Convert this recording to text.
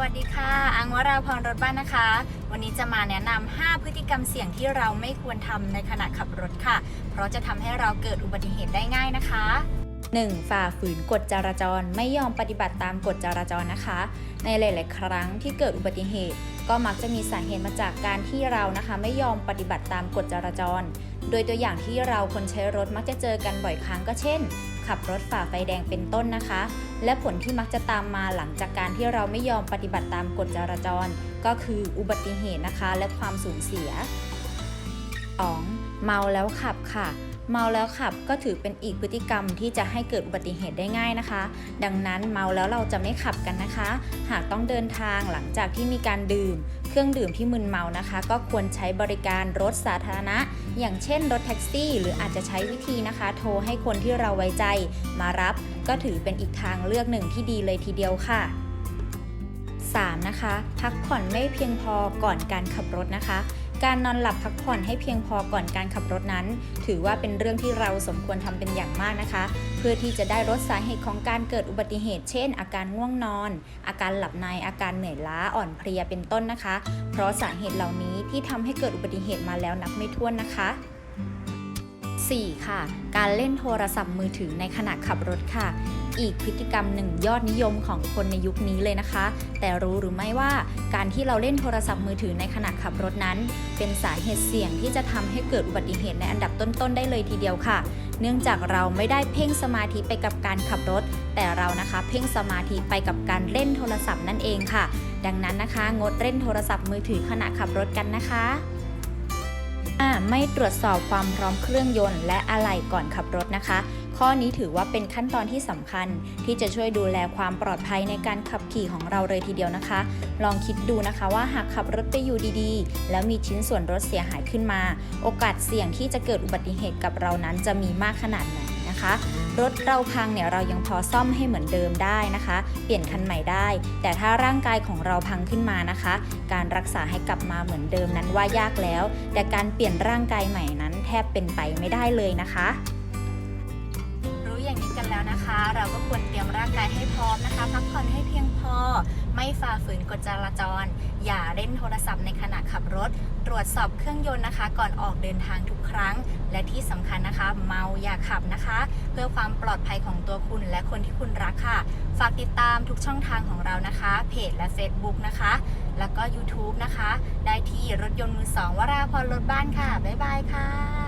วัสดีค่ะ อังวราพรรถบ้านนะคะ วันนี้จะมาแนะนำ5พฤติกรรมเสี่ยงที่เราไม่ควรทำในขณะขับรถค่ะ เพราะจะทำให้เราเกิดอุบัติเหตุได้ง่ายนะคะ 1. ฝ่าฝืนกฎจราจรไม่ยอมปฏิบัติตามกฎจราจรนะคะ ในหลาย ๆ ครั้งที่เกิดอุบัติเหตุ ก็มักจะมีสาเหตุมาจากการที่เรานะคะ ไม่ยอมปฏิบัติตามกฎจราจร โดยตัวอย่างที่เราคนใช้รถมักจะเจอกันบ่อยครั้งก็เช่น ขับรถฝ่าไฟแดงเป็นต้นนะคะ และผลที่มักจะตามมาหลังจากการที่เราไม่ยอมปฏิบัติตามกฎจราจร ก็คืออุบัติเหตุนะคะ และความสูญเสีย 2. เมาแล้วขับค่ะ เมาแล้วขับก็ถือเป็นอีกพฤติกรรมที่จะให้เกิดอุบัติเหตุได้ง่ายนะคะ ดังนั้นเมาแล้วเราจะไม่ขับกันนะคะ หากต้องเดินทางหลังจากที่มีการดื่ม เครื่องดื่มที่มึนเมานะคะ ก็ควรใช้บริการรถสาธารณะ อย่างเช่นรถแท็กซี่ หรืออาจจะใช้วิธีนะคะ โทรให้คนที่เราไว้ใจมารับ ก็ถือเป็นอีกทางเลือกหนึ่งที่ดีเลยทีเดียวค่ะ 3. นะคะ พักผ่อนไม่เพียงพอก่อนการขับรถนะคะ การนอนหลับพักผ่อนให้เพียงพอก่อนการขับรถนั้น ถือว่าเป็นเรื่องที่เราสมควรทำเป็นอย่างมากนะคะ เพื่อที่จะได้ลดสาเหตุของการเกิดอุบัติเหตุ เช่น อาการง่วงนอน อาการหลับในอาการเหนื่อยล้าอ่อนเพลียเป็นต้นนะคะ เพราะสาเหตุเหล่านี้ที่ทำให้เกิดอุบัติเหตุมาแล้วนับไม่ถ้วนนะคะ 4. ค่ะ การเล่นโทรศัพท์มือถือในขณะขับรถค่ะ อีกพฤติกรรมหนึ่งยอดนิยมของคนในยุคนี้เลยนะคะ แต่รู้หรือไม่ว่าการที่เราเล่นโทรศัพท์มือถือในขณะขับรถนั้น เป็นสาเหตุเสี่ยงที่จะทำให้เกิดอุบัติเหตุในอันดับต้นๆได้เลยทีเดียวค่ะ เนื่องจากเราไม่ได้เพ่งสมาธิไปกับการขับรถ แต่เรานะคะเพ่งสมาธิไปกับการเล่นโทรศัพท์นั่นเองค่ะ ดังนั้นนะคะ งดเล่นโทรศัพท์มือถือขณะขับรถกันนะคะ 5. ไม่ตรวจสอบความพร้อมเครื่องยนต์และอะไหล่ก่อนขับรถนะคะ ข้อนี้ถือว่าเป็นขั้นตอนที่สำคัญ ที่จะช่วยดูแลความปลอดภัยในการขับขี่ของเราเลยทีเดียวนะคะ ลองคิดดูนะคะว่าหากขับรถไปอยู่ดีๆ แล้วมีชิ้นส่วนรถเสียหายขึ้นมา โอกาสเสี่ยงที่จะเกิดอุบัติเหตุกับเรานั้นจะมีมากขนาดไหน นะคะ รถเราพังเนี่ยเรายังพอซ่อมให้เหมือนเดิมได้นะคะ เปลี่ยนคันใหม่ได้ แต่ถ้าร่างกายของเราพังขึ้นมานะคะ การรักษาให้กลับมาเหมือนเดิมนั้นว่ายากแล้ว แต่การเปลี่ยนร่างกายใหม่นั้นแทบเป็นไปไม่ได้เลยนะคะรู้อย่างนี้กันแล้วนะคะ เราก็ควรเตรียมร่างกายให้พร้อมนะคะ พักผ่อนให้เพียงพอ ไม่ฝ่าฝืนกฎจราจร อย่าเล่นโทรศัพท์ในขณะขับรถ ตรวจสอบเครื่องยนต์นะคะ ก่อนออกเดินทางทุกครั้ง และที่สำคัญนะคะ เมาอย่าขับนะคะ เพื่อความปลอดภัยของตัวคุณและคนที่คุณรักค่ะ ฝากติดตามทุกช่องทางของเรานะคะ เพจและ Facebook นะคะ แล้วก็ YouTube นะคะ ได้ที่รถยนต์มือสองวราพรรถบ้านค่ะบ๊ายบายค่ะ